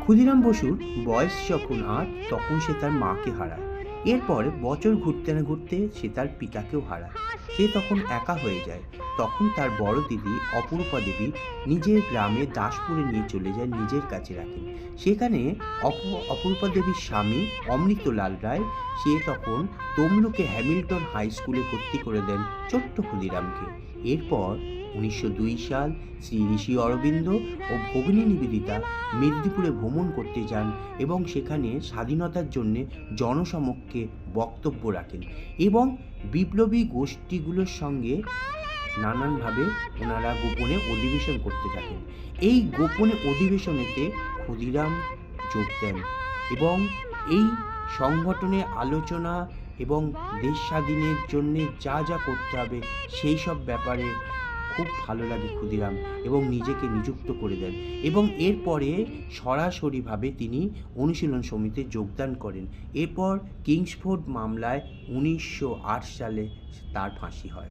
ক্ষুদিরাম বসুর বয়স যখন আট তখন সে তার মাকে হারায়। এরপর বছর ঘুরতে না ঘুরতে সে তার পিতাকেও হারায়। সে তখন একা হয়ে যায়। তখন তার বড় দিদি, অপরূপা দেবী নিজের গ্রামে দাসপুরে নিয়ে চলে যায়, নিজের কাছে রাখেন। সেখানে অপরূপা দেবীর স্বামী অমৃতলাল রায়, সে তখন তমলুকে হ্যামিল্টন হাই স্কুলে ভর্তি করে দেন ছোট্ট ক্ষুদিরামকে। এরপর উনিশশো দুই সাল শ্রী ঋষি অরবিন্দ ও ভগিনী নিবেদিতা মেদিনীপুরে ভ্রমণ করতে যান এবং সেখানে স্বাধীনতার জন্য জনসমক্ষে বক্তব্য রাখেন এবং বিপ্লবী গোষ্ঠীগুলোর সঙ্গে নানানভাবে ওনারা গোপনে অধিবেশন করতে থাকেন। এই গোপনে অধিবেশনেতে ক্ষুদিরাম যোগ দেন এবং এই সংগঠনে আলোচনা এবং দেশ স্বাধীনের জন্য যা যা করতে হবে সেই সব ব্যাপারে খুব ভালো লাগে ক্ষুদিরাম এবং নিজেকে নিযুক্ত করে দেন এবং এরপরে সরাসরিভাবে তিনি অনুশীলন সমিতিতে যোগদান করেন। এরপর কিংসফোর্ড মামলায় উনিশশো আট সালে তার ফাঁসি হয়।